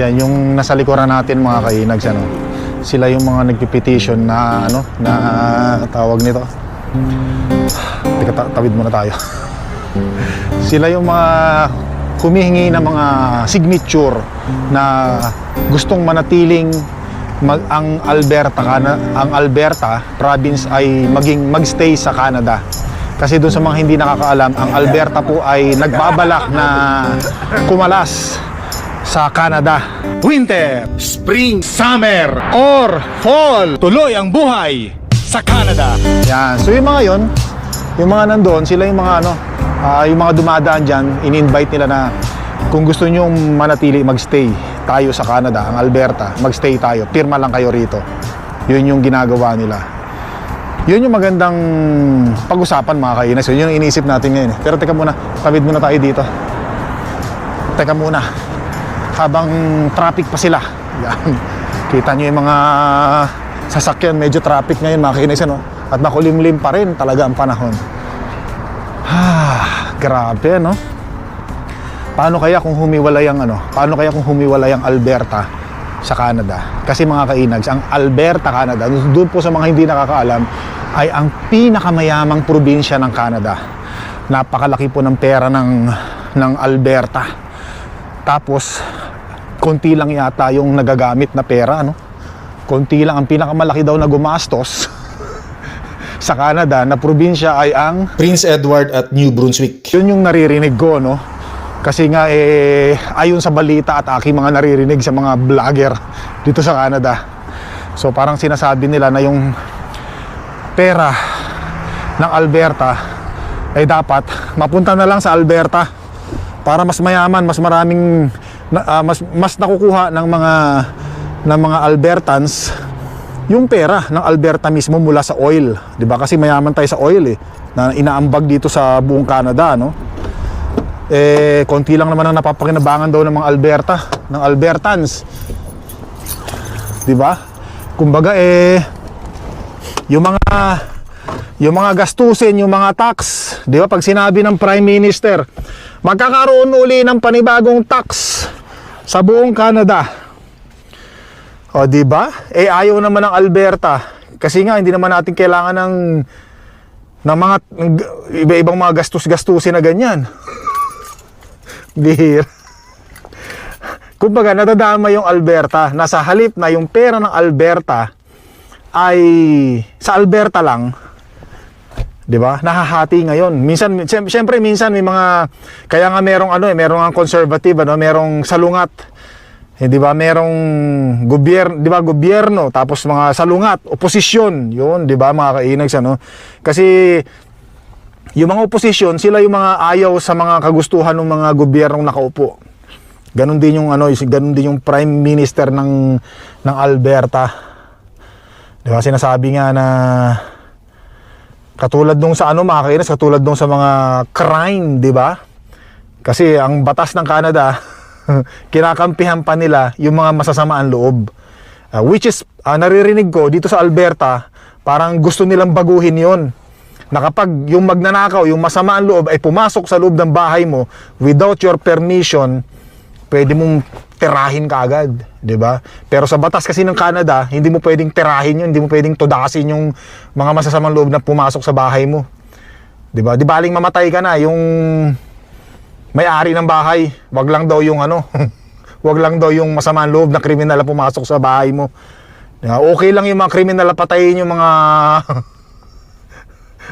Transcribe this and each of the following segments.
Yan, yung nasa likuran natin mga kainags, ano, sila yung mga nagpipetition na, ano, na tawag nito. Teka, ta- tawid muna tayo. sila yung mga humihingi ng mga signature na gustong manatiling mag, ang Alberta Cana- ang Alberta province ay maging magstay sa Canada. Kasi doon sa mga hindi nakakaalam, ang Alberta po ay nagbabalak na kumalas sa Canada. Winter, spring, summer, or fall. Tuloy ang buhay sa Canada. Yan. So yung mga yon, yung mga nandoon, sila yung mga ano, ah, yung mga dumadaan dyan, in-invite nila na kung gusto nyo manatili, magstay tayo sa Canada, ang Alberta, magstay tayo, pirma lang kayo rito. Yun yung ginagawa nila. Yun yung magandang pag-usapan mga kainas. Yun yung iniisip natin ngayon. eh. Pero teka muna, tawid muna tayo dito. Teka muna. Habang traffic pa sila. Yan. Kita nyo yung mga sasakyan. Medyo traffic ngayon mga kainas. Ano? At makulimlim pa rin talaga ang panahon. Ah, grabe no? Paano kaya kung humiwalay ang ano? Paano kaya kung humiwalay ang Alberta sa Canada? Kasi mga kainags, ang Alberta, Canada, doon po sa mga hindi nakakaalam, ay ang pinakamayamang probinsya ng Canada. Napakalaki po ng pera ng ng Alberta. Tapos konti lang yata yung nagagamit na pera, ano? Konti lang ang pinakamalaki daw na gumastos sa Canada na probinsya ay ang Prince Edward at New Brunswick. yun yung naririnig ko, no? Kasi nga, eh, ayon sa balita at aking mga naririnig sa mga vlogger dito sa Canada. So, parang sinasabi nila na yung pera ng Alberta ay dapat mapunta na lang sa Alberta para mas mayaman, mas maraming ah, mas mas nakukuha ng mga ng mga Albertans yung pera ng Alberta mismo mula sa oil, 'di ba? Kasi mayaman tayo sa oil eh na inaambag dito sa buong Canada, no? Eh konti lang naman ang napapakinabangan daw ng mga Alberta, ng Albertans. 'Di ba? Kumbaga eh yung mga yung mga gastusin, yung mga tax, 'di ba? Pag sinabi ng Prime Minister, magkakaroon uli ng panibagong tax sa buong Canada. O, di ba? Eh, ayaw naman ng Alberta. Kasi nga, hindi naman natin kailangan ng ng mga ng iba-ibang mga gastos-gastusin na ganyan. Bihir. Kumbaga, nadadama yung Alberta. Nasa halip na yung pera ng Alberta ay sa Alberta lang, 'di ba? Nahahati ngayon. Minsan siyem- siyempre minsan may mga kaya nga merong ano eh, merong ang conservative ano, merong salungat. Eh, 'di ba? Merong gobyerno, 'di ba? Gobyerno tapos mga salungat, oposisyon. 'Yun, 'di ba? Mga kainags ano. Kasi yung mga oposisyon, sila yung mga ayaw sa mga kagustuhan ng mga gobyernong nakaupo. Ganon din yung ano, ganon din yung prime minister ng ng Alberta. 'Di ba? Sinasabi nga na Katulad nung sa ano mga kainis, katulad nung sa mga crime, di ba? Kasi ang batas ng Canada, kinakampihan pa nila yung mga masasamaan loob. Uh, which is, uh, naririnig ko dito sa Alberta, parang gusto nilang baguhin yon na kapag yung magnanakaw, yung masamaan loob ay pumasok sa loob ng bahay mo without your permission, pwede mong tirahin ka agad, 'di ba? Pero sa batas kasi ng Canada, hindi mo pwedeng tirahin 'yun, hindi mo pwedeng tudasin yung mga masasamang loob na pumasok sa bahay mo. 'Di ba? Di baling mamatay ka na yung may-ari ng bahay, wag lang daw yung ano, wag lang daw yung masamang loob na kriminal na pumasok sa bahay mo. Di ba? Okay lang yung mga kriminal na patayin yung mga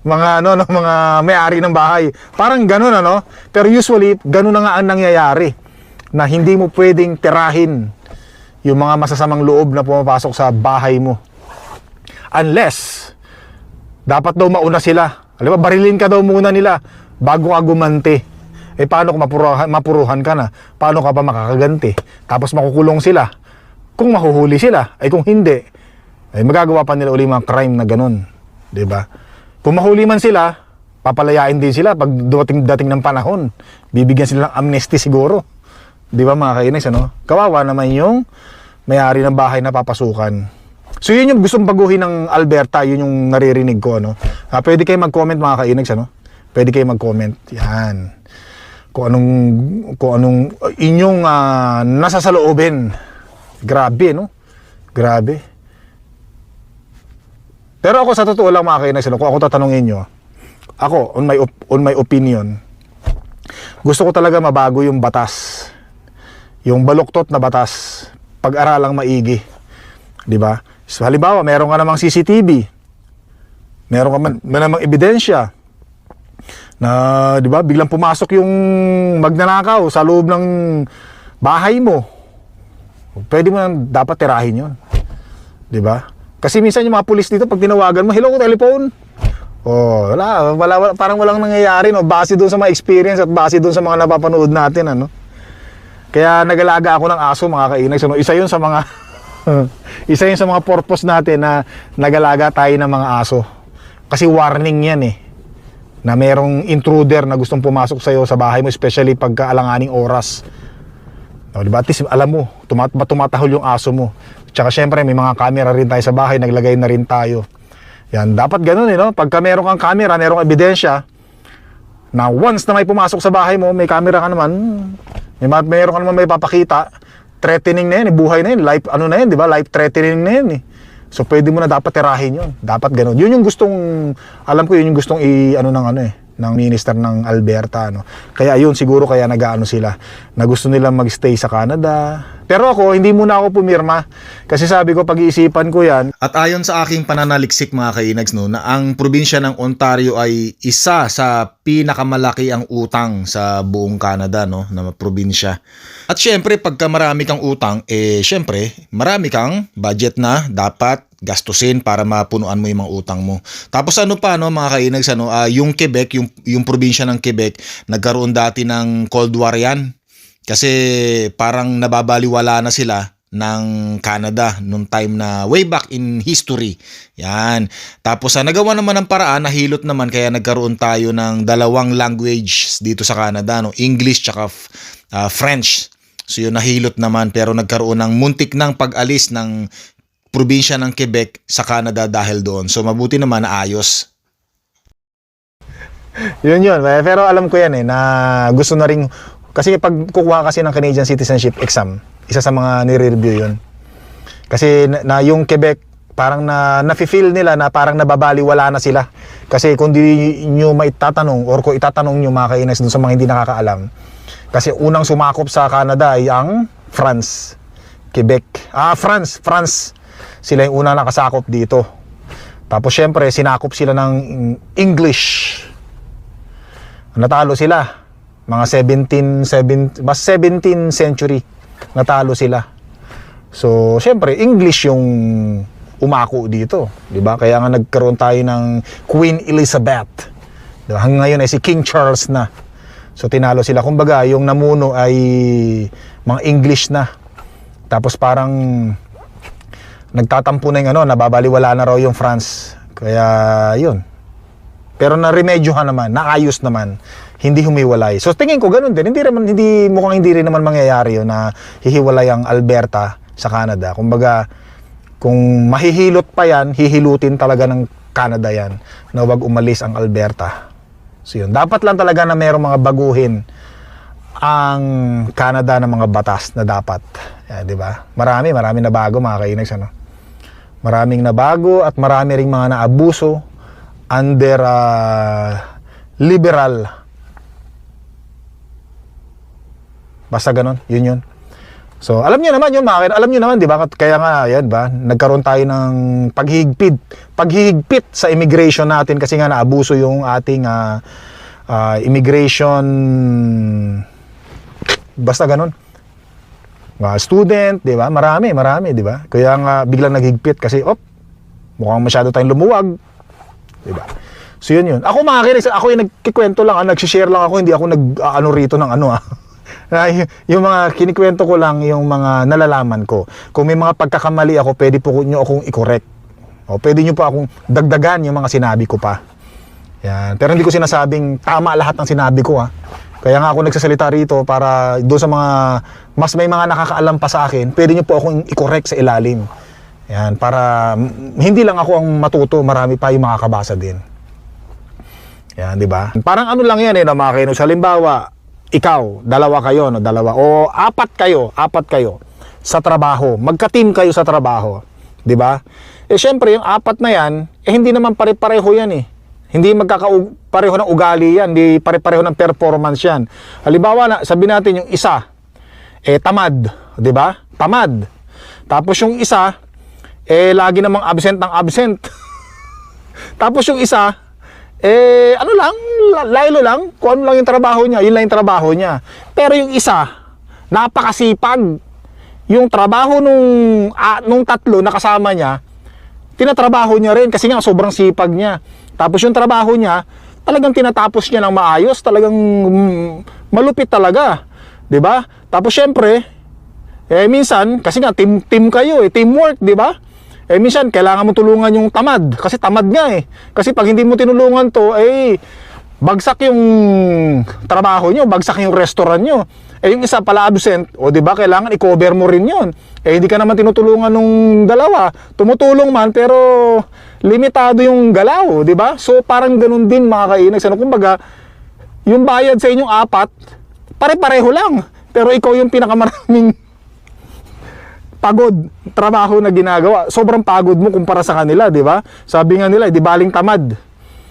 mga ano no, mga may-ari ng bahay. Parang ganoon ano. Pero usually ganoon na nga ang nangyayari na hindi mo pwedeng tirahin yung mga masasamang loob na pumapasok sa bahay mo. Unless dapat daw mauna sila. Alam ba, barilin ka daw muna nila bago ka gumante. Eh paano kung mapuruhan, mapuruhan ka na? Paano ka pa makakaganti? Tapos makukulong sila. Kung mahuhuli sila, ay kung hindi, ay magagawa pa nila uli mga crime na ganun. ba? Kung mahuli man sila, papalayain din sila pag dumating dating ng panahon. Bibigyan sila ng amnesty siguro. 'Di ba mga kainis ano? Kawawa naman yung may-ari ng bahay na papasukan. So yun yung gustong baguhin ng Alberta, yun yung naririnig ko ano. Ah, pwede kayo mag-comment mga kainis ano? Pwede kayo mag-comment. Yan. kung anong kung anong uh, inyong ah, nasa sa loobin. Grabe, no? Grabe. Pero ako sa totoo lang mga kainis, kung ako tatanungin nyo, ako, on my, on my opinion, gusto ko talaga mabago yung batas. Yung baluktot na batas. Pag-aralang maigi. Di ba? So, halimbawa, meron ka namang CCTV. Meron ka man, man namang ebidensya na, di ba, biglang pumasok yung magnanakaw sa loob ng bahay mo. Pwede mo nang dapat tirahin yon. Di ba? Kasi minsan yung mga pulis dito, pag tinawagan mo, hello, telephone. Oh, wala, wala, wala, parang walang nangyayari, no? Base doon sa mga experience at base doon sa mga napapanood natin, ano? Kaya nagalaga ako ng aso, mga kainag. So, isa yun sa mga, isa yun sa mga purpose natin na nagalaga tayo ng mga aso. Kasi warning yan eh na merong intruder na gustong pumasok sa iyo sa bahay mo especially pagka alanganing oras. O, di ba? At least alam mo, tumat tumatahol yung aso mo. Tsaka syempre may mga camera rin tayo sa bahay, naglagay na rin tayo. Yan, dapat ganun eh, no? Pagka meron kang camera, merong ebidensya, na once na may pumasok sa bahay mo, may camera ka naman, may ma- meron ka naman may papakita, threatening na yan, eh, buhay na yan, life, ano na yan, di ba? Life threatening na yan eh. So pwede mo na dapat tirahin yun. Dapat ganun. Yun yung gustong, alam ko yun yung gustong i, ano ng ano eh, ng minister ng Alberta. Ano. Kaya yun, siguro kaya nag-ano sila, na gusto nilang magstay sa Canada. Pero ako, hindi muna ako pumirma. Kasi sabi ko, pag-iisipan ko yan, At ayon sa aking pananaliksik mga kainags no, na ang probinsya ng Ontario ay isa sa pinakamalaki ang utang sa buong Canada no, na probinsya. At syempre pagka marami kang utang, eh syempre marami kang budget na dapat gastusin para mapunuan mo yung mga utang mo. Tapos ano pa no mga kainags ano, ah, yung Quebec, yung yung probinsya ng Quebec, nagkaroon dati ng Cold War yan. Kasi parang nababaliwala na sila ng Canada nung time na way back in history. Yan. Tapos sa nagawa naman ng paraan, nahilot naman kaya nagkaroon tayo ng dalawang language dito sa Canada, no? English tsaka uh, French. So yun nahilot naman pero nagkaroon ng muntik ng pag-alis ng probinsya ng Quebec sa Canada dahil doon. So mabuti naman na ayos. Yun yun. Eh, Pero alam ko yan eh, na gusto na rin, kasi pag kukuha kasi ng Canadian citizenship exam, isa sa mga nire-review yun. Kasi na, na yung Quebec, parang na nafe-feel nila na parang nababaliwala na sila. Kasi kung di nyo maitatanong or kung itatanong nyo mga kainas dun sa mga hindi nakakaalam, kasi unang sumakop sa Canada ay ang France, Quebec. Ah, France, France. Sila yung unang nakasakop dito. Tapos syempre, sinakop sila ng English natalo sila mga 17 7 mas 17 century natalo sila. So syempre English yung umako dito di ba? Kaya nga nagkaroon tayo ng Queen Elizabeth. Di ba? Hanggang ngayon ay si King Charles na. So tinalo sila. Kumbaga yung namuno ay mga English na. Tapos parang nagtatampo na yung ano nababaliwala na raw yung France. Kaya yun. Pero na-remedyohan naman, naayos naman, hindi humiwalay. So tingin ko ganun din. Hindi naman hindi mukhang hindi rin naman mangyayari 'yon na hihiwalay ang Alberta sa Canada. Kumbaga kung mahihilot pa 'yan, hihilutin talaga ng Canada 'yan na wag umalis ang Alberta. So yun, dapat lang talaga na mayroong mga baguhin ang Canada ng mga batas na dapat. Yan, di ba? Marami, marami na bago mga kainags, ano? Maraming nabago at marami ring mga naabuso under uh, liberal. Basta ganon, yun yun. So, alam niyo naman yun, mga alam niyo naman, di ba? Kaya nga, yan ba, nagkaroon tayo ng paghihigpit, paghihigpit sa immigration natin kasi nga naabuso yung ating uh, uh, immigration, basta ganon. Mga student, di ba? Marami, marami, di ba? Kaya nga, biglang naghigpit kasi, op, mukhang masyado tayong lumuwag, di ba? So yun yun. Ako mga kinis, ako yung nagkikwento lang, ah, nag-share lang ako, hindi ako nag ah, rito ng ano ah. Yung mga kinikwento ko lang yung mga nalalaman ko. Kung may mga pagkakamali ako, pwede po nyo akong i-correct. O pwede nyo pa akong dagdagan yung mga sinabi ko pa. Yan. Pero hindi ko sinasabing tama lahat ng sinabi ko ha. Kaya nga ako nagsasalita rito para doon sa mga mas may mga nakakaalam pa sa akin, pwede nyo po akong i-correct sa ilalim. Yan, para mm, hindi lang ako ang matuto, marami pa yung makakabasa din. Yan, di ba? Parang ano lang yan eh, na mga kinos. Halimbawa, ikaw, dalawa kayo, no, dalawa, o apat kayo, apat kayo sa trabaho, magka-team kayo sa trabaho, di ba? Eh syempre, yung apat na yan, eh hindi naman pare-pareho yan eh. Hindi magkakapareho ng ugali yan, hindi pare-pareho ng performance yan. Halimbawa na, sabi natin yung isa, eh tamad, di ba? Tamad. Tapos yung isa, eh lagi namang absent ng absent. Tapos yung isa, eh ano lang, la- laylo lang, kung ano lang yung trabaho niya, yun lang yung trabaho niya. Pero yung isa, napakasipag. Yung trabaho nung, ah, nung tatlo na kasama niya, tinatrabaho niya rin kasi nga sobrang sipag niya. Tapos yung trabaho niya, talagang tinatapos niya ng maayos, talagang mm, malupit talaga. 'Di ba? Tapos syempre, eh minsan kasi nga team team kayo eh, teamwork, 'di ba? Eh minsan kailangan mo tulungan yung tamad kasi tamad nga eh. Kasi pag hindi mo tinulungan to, eh bagsak yung trabaho nyo, bagsak yung restaurant nyo. Eh yung isa pala absent, o di ba kailangan i-cover mo rin yun. Eh hindi ka naman tinutulungan nung dalawa. Tumutulong man pero limitado yung galaw, di ba? So parang ganun din mga kainags. Ano kumbaga, yung bayad sa inyong apat, pare-pareho lang. Pero ikaw yung pinakamaraming pagod trabaho na ginagawa. Sobrang pagod mo kumpara sa kanila, di ba? Sabi nga nila, di baling tamad.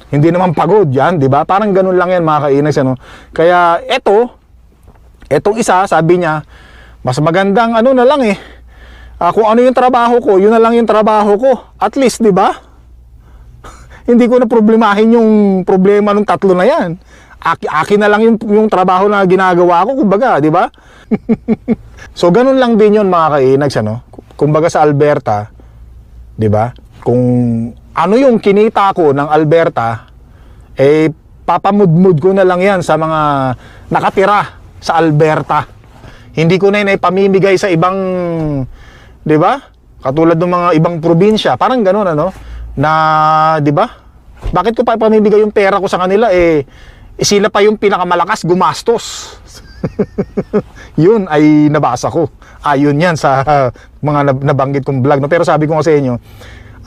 Hindi naman pagod yan, di ba? Parang ganun lang yan mga kainags. Ano? Kaya eto, etong isa, sabi niya, mas magandang ano na lang eh. Ah, kung ano yung trabaho ko, yun na lang yung trabaho ko. At least, di ba? Hindi ko na problemahin yung problema ng tatlo na yan. Aki, akin na lang yung, yung trabaho na ginagawa ko, kumbaga, di ba? so, ganun lang din yun mga kainags, ano? Kumbaga sa Alberta, di ba? Kung ano yung kinita ko ng Alberta, eh, papamudmud ko na lang yan sa mga nakatira sa Alberta. Hindi ko na yun ay sa ibang, di ba? Katulad ng mga ibang probinsya. Parang ganun, ano? Na, di ba? Bakit ko pa pamimigay yung pera ko sa kanila? Eh, eh sila pa yung pinakamalakas gumastos. yun ay nabasa ko. Ayun yan sa mga nab- nabanggit kong vlog. No? Pero sabi ko nga sa inyo,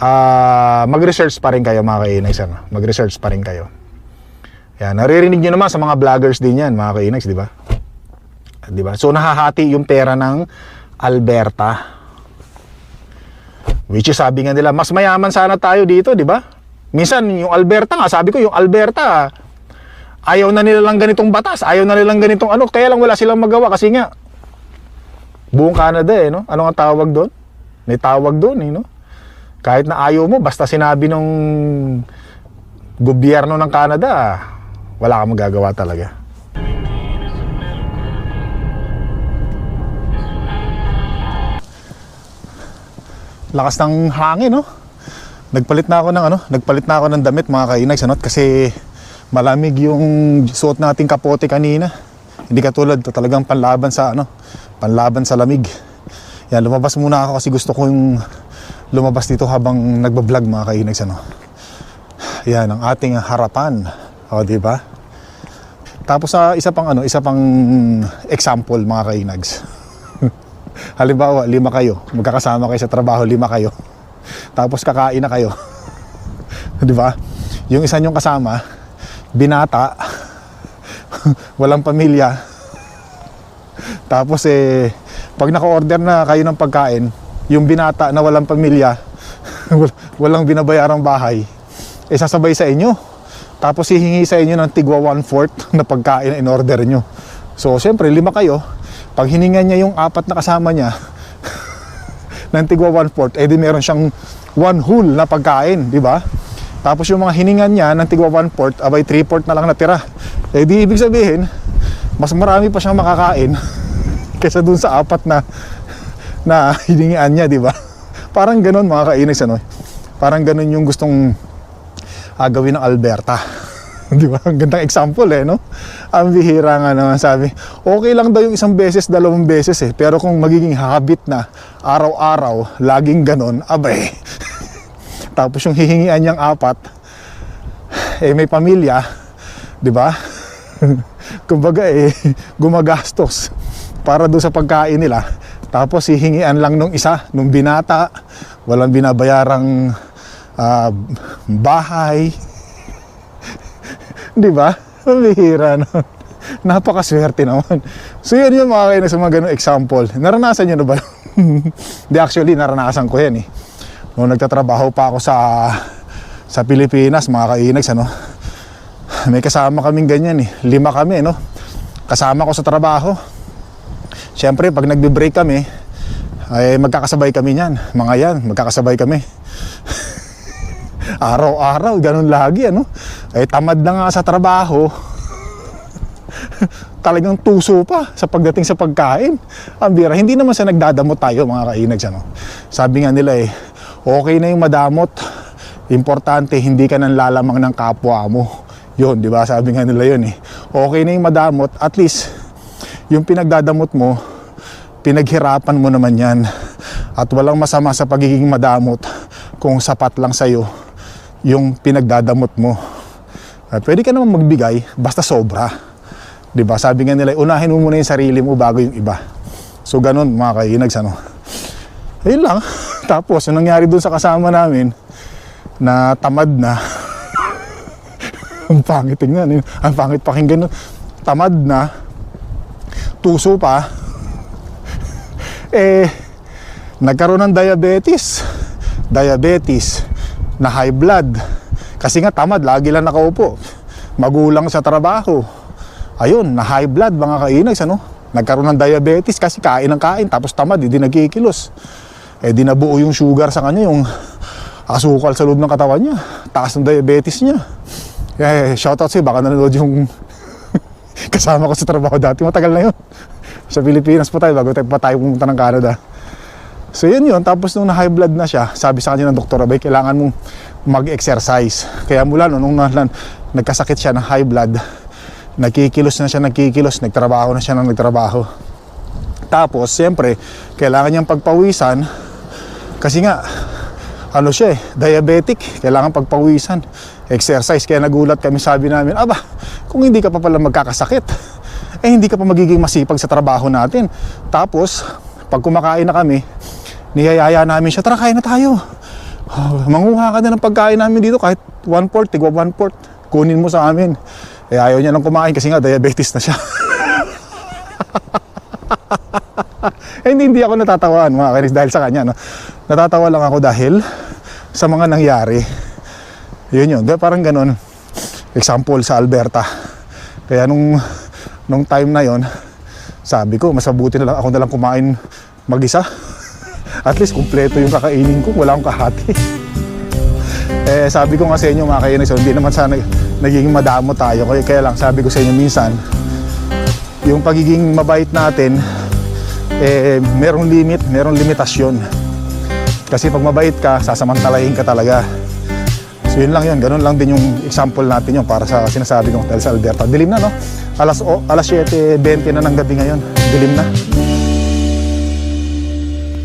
ah, mag-research pa rin kayo mga kainags. Mag-research pa rin kayo. Yan, naririnig nyo naman sa mga vloggers din yan, mga kainags, di ba? Di ba? So, nahahati yung pera ng Alberta. Which is, sabi nga nila, mas mayaman sana tayo dito, di ba? Minsan, yung Alberta nga, sabi ko, yung Alberta, ayaw na nila lang ganitong batas, ayaw na nilang ganitong ano, kaya lang wala silang magawa kasi nga, buong Canada eh, no? Ano nga tawag doon? May tawag doon eh, no? Kahit na ayaw mo, basta sinabi ng gobyerno ng Canada, wala kang magagawa talaga. Lakas ng hangin, no? Nagpalit na ako ng ano, nagpalit na ako ng damit mga kainags, ano? Kasi malamig yung suot nating kapote kanina. Hindi katulad talagang panlaban sa ano, panlaban sa lamig. Yan, lumabas muna ako kasi gusto ko yung lumabas dito habang nagbablog mga kainags, ano? Yan ang ating harapan. O, di ba? Tapos sa isa pang ano, isa pang example mga kainags. Halimbawa, lima kayo, magkakasama kayo sa trabaho, lima kayo. Tapos kakain na kayo. 'Di ba? Yung isa nyong kasama, binata, walang pamilya. Tapos eh pag naka-order na kayo ng pagkain, yung binata na walang pamilya, wal- walang binabayarang bahay, eh sasabay sa inyo. Tapos hihingi sa inyo ng tigwa one-fourth na pagkain na in-order nyo. So, syempre, lima kayo. Pag hiningan niya yung apat na kasama niya ng tigwa one-fourth, eh di meron siyang one whole na pagkain, di ba? Tapos yung mga hiningan niya ng tigwa one-fourth, abay three-fourth na lang natira. Eh di ibig sabihin, mas marami pa siyang makakain kaysa dun sa apat na na hiningian niya, di ba? Parang ganun mga kainis, ano? Parang ganun yung gustong ah, gawin ng Alberta. Di ba? Ang gandang example eh, no? Ang bihira nga naman sabi, okay lang daw yung isang beses, dalawang beses eh. Pero kung magiging habit na, araw-araw, laging ganon, abay. Tapos yung hihingian niyang apat, eh may pamilya, di ba? Kumbaga eh, gumagastos para doon sa pagkain nila. Tapos hihingian lang nung isa, nung binata, walang binabayarang ah, bahay, Di ba? Mabihira no. Napakaswerte naman. So yun yun mga kainis, mga ganun example. Naranasan nyo na ba? Hindi actually, naranasan ko yan eh. Nung nagtatrabaho pa ako sa sa Pilipinas, mga kainags, ano? May kasama kaming ganyan eh. Lima kami, no? Kasama ko sa trabaho. Siyempre, pag nagbe-break kami, ay magkakasabay kami niyan. Mga yan, magkakasabay kami. Araw-araw, ganun lagi, ano? Ay tamad na nga sa trabaho. Talagang tuso pa sa pagdating sa pagkain. Ang bira, hindi naman sa nagdadamot tayo mga kainags, ano? Sabi nga nila eh, okay na yung madamot. Importante, hindi ka nang lalamang ng kapwa mo. Yun, di ba? Sabi nga nila yun eh. Okay na yung madamot, at least, yung pinagdadamot mo, pinaghirapan mo naman yan. At walang masama sa pagiging madamot kung sapat lang sa'yo yung pinagdadamot mo. At pwede ka naman magbigay, basta sobra. 'Di ba? Sabi nga nila, unahin mo muna yung sarili mo bago yung iba. So ganun mga kainags ano. Ayun lang. Tapos yung nangyari dun sa kasama namin na tamad na ang pangit tingnan, ang pangit pakinggan. Tamad na, tuso pa, eh, nagkaroon ng diabetes. Diabetes, na high blood. Kasi nga tamad, lagi lang nakaupo. Magulang sa trabaho. Ayun, na high blood mga kainags, ano? Nagkaroon ng diabetes kasi kain ng kain, tapos tamad, hindi nagkikilos. Eh di nabuo yung sugar sa kanya, yung asukal sa loob ng katawan niya. Taas ng diabetes niya. Eh, shoutout sa'yo, baka nanonood yung kasama ko sa trabaho dati. Matagal na yun. Sa Pilipinas pa tayo, bago tayo pa tayo pumunta ng Canada. So yun yun, tapos nung na-high blood na siya, sabi sa kanya ng doktor, abay, kailangan mong mag-exercise. Kaya mula no, nung na, nagkasakit siya ng high blood, nagkikilos na siya, nagkikilos, nagtrabaho na siya ng nagtrabaho. Tapos, siyempre, kailangan niyang pagpawisan, kasi nga, ano siya eh, diabetic, kailangan pagpawisan, exercise. Kaya nagulat kami, sabi namin, aba, kung hindi ka pa pala magkakasakit, eh hindi ka pa magiging masipag sa trabaho natin. Tapos, pag kumakain na kami, niyayaya namin siya, tara kain na tayo. Oh, manguha ka na ng pagkain namin dito kahit one fourth, tigwa one fourth. Kunin mo sa amin. Eh ayaw niya nang kumain kasi nga diabetes na siya. eh, hindi, ako natatawan mga kainis dahil sa kanya. No? Natatawa lang ako dahil sa mga nangyari. Yun yun. Parang ganun. Example sa Alberta. Kaya nung, nung time na yon sabi ko, mas mabuti na lang ako na kumain mag-isa. At least kumpleto yung kakainin ko, wala akong kahati. eh, sabi ko nga sa inyo mga kainis, hindi naman sana nagiging madamo tayo. Kaya lang sabi ko sa inyo minsan, yung pagiging mabait natin, eh, merong limit, merong limitasyon. Kasi pag mabait ka, sasamantalahin ka talaga. So yun lang yun, ganun lang din yung example natin yun para sa sinasabi ko dahil sa Alberta. Dilim na no? Alas, o, alas 7.20 na ng gabi ngayon, dilim na.